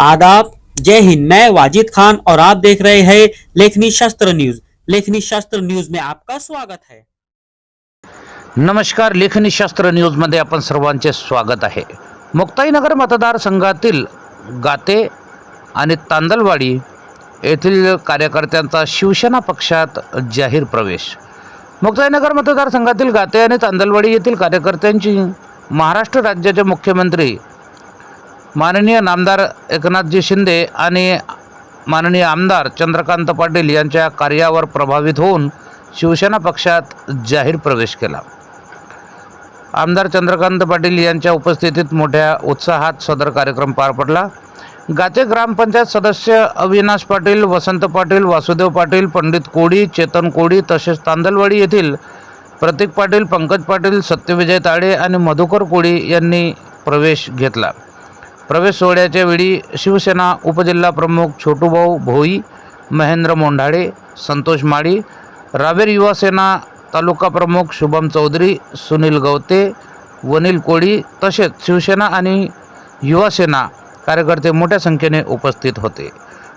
आदाब। जय हिंद। मैं वाजिद खान और आप देख रहे हैं लेखनी शास्त्र न्यूज। लेखनी शास्त्र न्यूज में आपका स्वागत है। नमस्कार। लेखनी शास्त्र न्यूजमध्ये आपण सर्वांचे स्वागत आहे. मुक्ताईनगर मतदारसंघातील गाते आणि तांदलवाडी येथील कार्यकर्त्यांचा शिवसेना पक्षात जाहीर प्रवेश. मुक्ताईनगर मतदारसंघातील गाते आणि तांदलवाडी येथील कार्यकर्त्यांची महाराष्ट्र राज्याचे मुख्यमंत्री माननीय नामदार एकनाथजी शिंदे आणि माननीय आमदार चंद्रकांत पाटील यांच्या कार्यावर प्रभावित होऊन शिवसेना पक्षात जाहीर प्रवेश केला. आमदार चंद्रकांत पाटील यांच्या उपस्थितीत मोठ्या उत्साहात सदर कार्यक्रम पार पडला. गाचे ग्रामपंचायत सदस्य अविनाश पाटील वसंत पाटील वासुदेव पाटील पंडित कोडी चेतन कोडी तसेच तांदलवाडी येथील प्रतीक पाटील पंकज पाटील सत्यविजय ताळे आणि मधुकर कोळी यांनी प्रवेश घेतला. प्रवेश सोहळ्याच्या वेळी शिवसेना उपजिल्हा प्रमुख छोटूभाऊ भोई महेंद्र मोंढाळे संतोष माळी रावेर युवासेना तालुका प्रमुख शुभम चौधरी सुनील गवते वनील कोळी तसेच शिवसेना आणि युवासेना कार्यकर्ते मोठ्या संख्येने उपस्थित होते.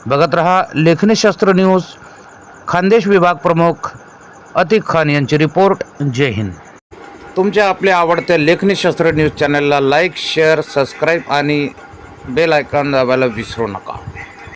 बघत रहा लेखनीशास्त्र न्यूज खानदेश विभाग प्रमुख अतिक खान यांची रिपोर्ट. जय हिंद. तुमच्या आपल्या आवडत्या लेखनीशास्त्र न्यूज चॅनलला लाईक शेअर सबस्क्राईब आणि बेल आयकॉन दाबायला विसरू नका.